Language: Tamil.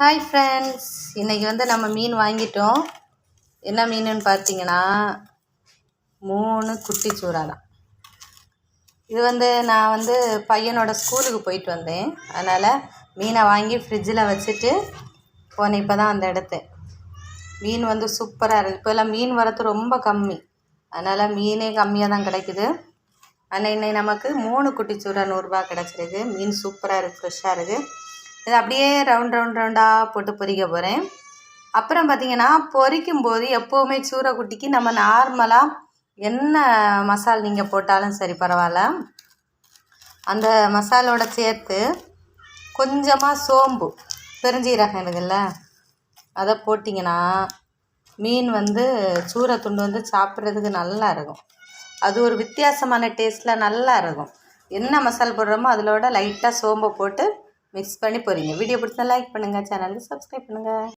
ஹாய் ஃப்ரெண்ட்ஸ் இன்றைக்கி வந்து நம்ம மீன் வாங்கிட்டோம். என்ன மீனுன்னு பார்த்தீங்கன்னா மூணு குட்டி சூறா தான் இது வந்து நான் வந்து பையனோட ஸ்கூலுக்கு போயிட்டு வந்தேன். அதனால் மீனை வாங்கி ஃப்ரிட்ஜில் வச்சுட்டு போனேன். இப்போ தான் அந்த இடத்த. மீன் வந்து சூப்பராக இருக்குது இப்போல்லாம் மீன் வரத்து ரொம்ப கம்மி. அதனால் மீனே கம்மியாக தான் கிடைக்குது. ஆனால் இன்னைக்கு நமக்கு மூணு குட்டி சூறா நூறுரூபா கிடச்சிருக்கு மீன் சூப்பராக இருக்குது ஃப்ரெஷ்ஷாக இருக்குது இதை அப்படியே ரவுண்ட் ரவுண்ட் ரவுண்டாக போட்டு பொரிக்க போகிறேன் அப்புறம் பார்த்திங்கன்னா பொரிக்கும் போது எப்போவுமே சூறக்குட்டிக்கு நம்ம நார்மலாக என்ன மசால் நீங்கள் போட்டாலும் சரி பரவாயில்ல. அந்த மசாலோட சேர்த்து கொஞ்சமாக சோம்பு பெருஞ்சீரகம் இருக்குல்ல அதை போட்டிங்கன்னா மீன் வந்து சூரை துண்டு வந்து சாப்பிட்றதுக்கு நல்லா இருக்கும். அது ஒரு வித்தியாசமான டேஸ்ட்டில் நல்லா இருக்கும். என்ன மசாலா போடுறோமோ அதிலோட லைட்டாக சோம்பை போட்டு மிக்ஸ் பண்ணி போகிறீங்க வீடியோ பிடிச்சா லைக் பண்ணுங்கள் சேனலுக்கு சப்ஸ்கிரைப் பண்ணுங்கள்